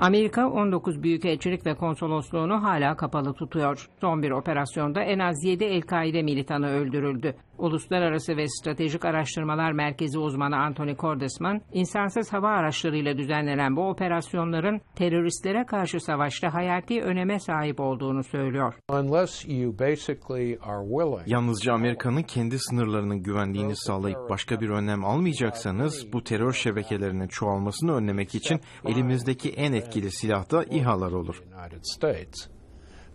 Amerika 19 büyükelçilik ve konsolosluğunu hala kapalı tutuyor. Son bir operasyonda en az 7 El-Kaide militanı öldürüldü. Uluslararası ve Stratejik Araştırmalar Merkezi uzmanı Anthony Cordesman, insansız hava araçlarıyla düzenlenen bu operasyonların teröristlere karşı savaşta hayati öneme sahip olduğunu söylüyor. Yalnızca Amerika'nın kendi sınırlarının güvenliğini sağlayıp başka bir önlem almayacaksanız bu terör şebekelerinin çoğalmasını önlemek için elimizdeki en etkili silah da İHA'lar olur.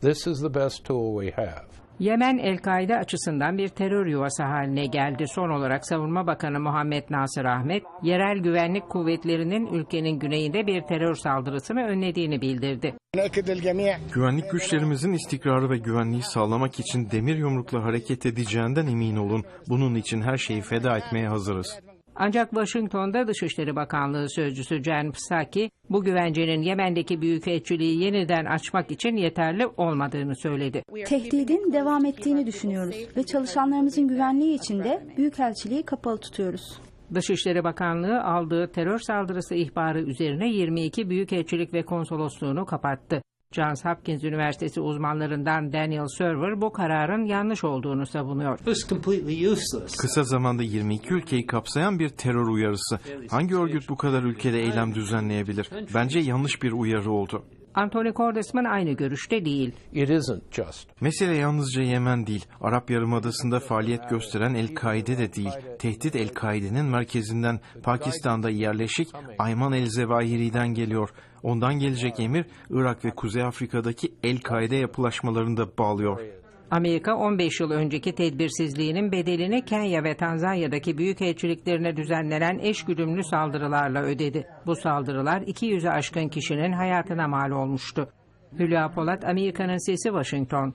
This is the best tool we have. Yemen El-Kaide açısından bir terör yuvası haline geldi. Son olarak Savunma Bakanı Muhammed Nasır Ahmet, yerel güvenlik kuvvetlerinin ülkenin güneyinde bir terör saldırısını önlediğini bildirdi. Güvenlik güçlerimizin istikrarı ve güvenliği sağlamak için demir yumrukla hareket edeceğinden emin olun. Bunun için her şeyi feda etmeye hazırız. Ancak Washington'da Dışişleri Bakanlığı Sözcüsü Jen Psaki, bu güvencenin Yemen'deki büyükelçiliği yeniden açmak için yeterli olmadığını söyledi. Tehdidin devam ettiğini düşünüyoruz ve çalışanlarımızın güvenliği için de Büyükelçiliği kapalı tutuyoruz. Dışişleri Bakanlığı aldığı terör saldırısı ihbarı üzerine 22 büyükelçilik ve konsolosluğunu kapattı. Johns Hopkins Üniversitesi uzmanlarından Daniel Server bu kararın yanlış olduğunu savunuyor. It's completely useless. Kısa zamanda 22 ülkeyi kapsayan bir terör uyarısı. Hangi örgüt bu kadar ülkede eylem düzenleyebilir? Bence yanlış bir uyarı oldu. Anthony Cordesman aynı görüşte değil. It isn't just Mesele yalnızca Yemen değil, Arap Yarımadası'nda faaliyet gösteren El-Kaide de değil. Tehdit El-Kaide'nin merkezinden Pakistan'da yerleşik Ayman el-Zevahiri'den geliyor. Ondan gelecek emir Irak ve Kuzey Afrika'daki El-Kaide yapılaşmalarını da bağlıyor. Amerika 15 yıl önceki tedbirsizliğinin bedelini Kenya ve Tanzanya'daki büyükelçiliklerine düzenlenen eşgüdümlü saldırılarla ödedi. Bu saldırılar 200'e aşkın kişinin hayatına mal olmuştu. Hülya Polat, Amerika'nın Sesi, Washington.